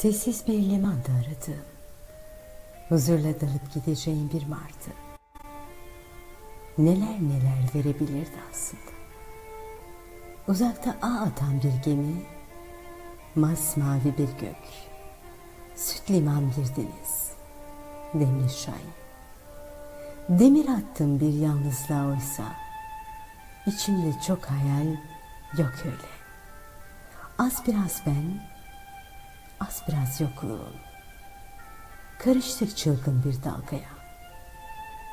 Sessiz bir limanda aradığım, huzurla dalıp gideceğim bir martı. Neler neler verebilirdi aslında. Uzakta ağ atan bir gemi, masmavi bir gök, süt liman bir deniz, demir şahin. Demir attım bir yalnızlığa oysa, içimde çok hayal yok öyle. Az biraz ben, az biraz yokluğum. Karıştık çılgın bir dalgaya.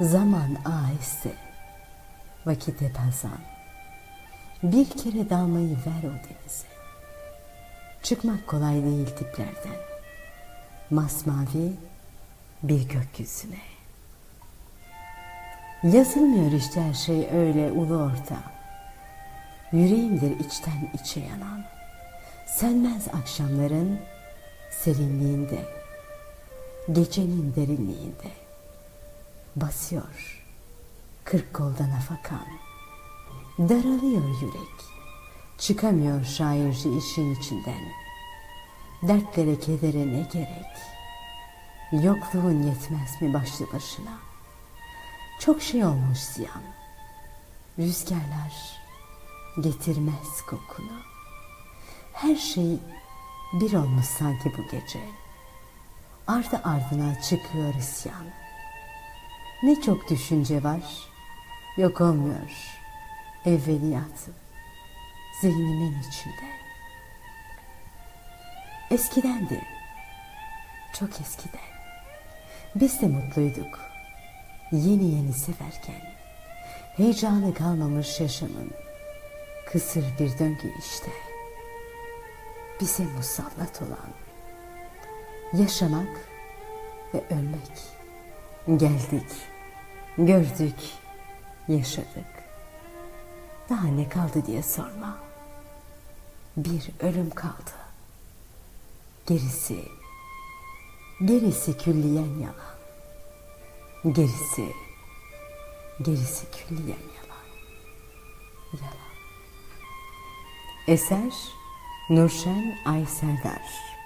Zaman aheste, vakit hep hazan. Bir kere dalmayı ver o denize. Çıkmak kolay değil diplerden. Masmavi bir gökyüzüne. Yazılmıyor işte her şey öyle ulu orta. Yüreğimdir içten içe yanan. Sönmez akşamların serinliğinde, gecenin derinliğinde. Basıyor kırk koldan afakan. Daralıyor yürek, çıkamıyor şairci işin içinden. Dertlere kedere ne gerek? Yokluğun yetmez mi başlı başına? Çok şey olmuş ziyan. Rüzgarlar getirmez kokunu. Her şey bir olmuş sanki bu gece. Ardı ardına çıkıyor isyan. Ne çok düşünce var, yok olmuyor evveliyatı zihnimin içinde. Eskidendi, çok eskiden. Biz de mutluyduk, yeni yeni severken. Heyecanı kalmamış yaşamın, kısır bir döngü işte. Bize musallat olan yaşamak ve ölmek. Geldik, gördük, yaşadık. Daha ne kaldı diye sorma. Bir ölüm kaldı. Gerisi, gerisi külliyen yalan. Gerisi, gerisi külliyen yalan. Yalan. Eser Nurşen Ay Serdar